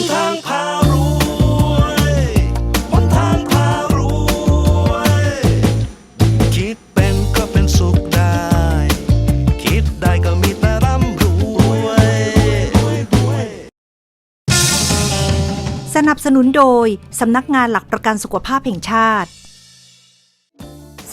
นทางพารวยหนทางพารวย คิดเป็นก็เป็นสุขได้ คิดได้ก็มีแต่ร่ำรวย สนับสนุนโดย สำนักงานหลักประกันสุขภาพแห่งชาติ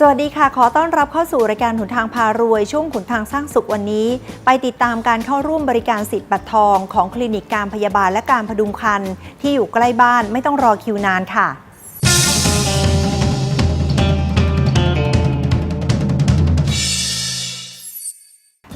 สวัสดีค่ะ ขอต้อนรับเข้าสู่รายการหนทางพารวย ช่วงขุนทางสร้างสุขวันนี้ ไปติดตามการเข้าร่วมบริการสิทธิ์บัตรทอง ของคลินิกการพยาบาลและการพดุงครรภ์ที่อยู่ใกล้บ้านไม่ต้องรอคิวนานค่ะ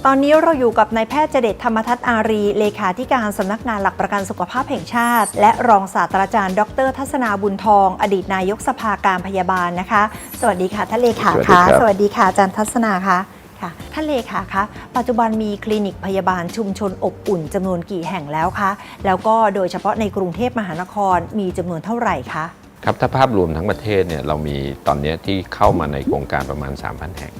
ตอนนี้เราอยู่กับนายแพทย์เจเดตธรรมทัศน์อารี เลขาธิการสำนักงานหลักประกันสุขภาพแห่งชาติ และรองศาสตราจารย์ ดร ทัศนาบุญทอง อดีตนายกสภาการพยาบาลนะคะ สวัสดีค่ะท่านเลขาสวัสดีคะครับสวัสดีค่ะอาจารย์ทัศนาคะค่ะท่านเลขาคะ ปัจจุบันมีคลินิกพยาบาลชุมชนอบอุ่นจำนวนกี่แห่งแล้วคะ แล้วก็โดยเฉพาะในกรุงเทพมหานครมีจำนวนเท่าไหร่คะ ครับ ถ้าภาพรวมทั้งประเทศเนี่ยเรามีตอนเนี้ยที่เข้ามาในโครงการประมาณ 3,000 แห่ง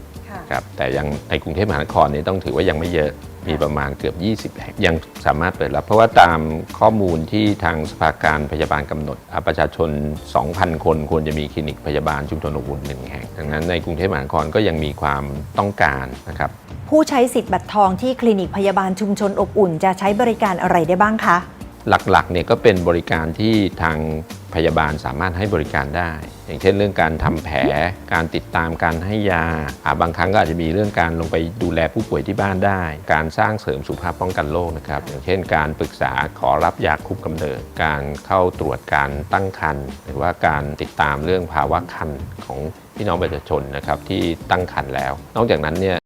ครับแต่ยังในกรุงเทพมหานครนี้ต้องถือว่ายังไม่เยอะมีประมาณเกือบ 20 แห่งยังสามารถเปิดรับ เพราะว่าตามข้อมูลที่ทางสภาการพยาบาลกำหนดอะประชาชน 2,000 คนควรจะมีคลินิกพยาบาลชุมชนอบอุ่นหนึ่งแห่งดังนั้นในกรุงเทพมหานครก็ยังมีความต้องการนะครับผู้ใช้สิทธิ์บัตรทองที่คลินิกพยาบาลชุมชนอบอุ่น จะใช้บริการอะไรได้บ้างคะ หลักๆเนี่ยก็เป็นบริการที่ทางพยาบาลสามารถให้บริการได้ อย่างเช่นเรื่องการทำแผล การติดตามการให้ยาบางครั้งก็อาจจะมีเรื่องการลงไปดูแลผู้ป่วยที่บ้านได้ การสร้างเสริมสุขภาพป้องกันโรคนะครับ อย่างเช่น การปรึกษาขอรับยาคุมกำเนิด การเข้าตรวจการตั้งครรภ์หรือว่าการติดตามเรื่องภาวะครรภ์ของพี่น้องประชาชนนะครับที่ตั้งครรภ์แล้ว นอกจากนั้นเนี่ย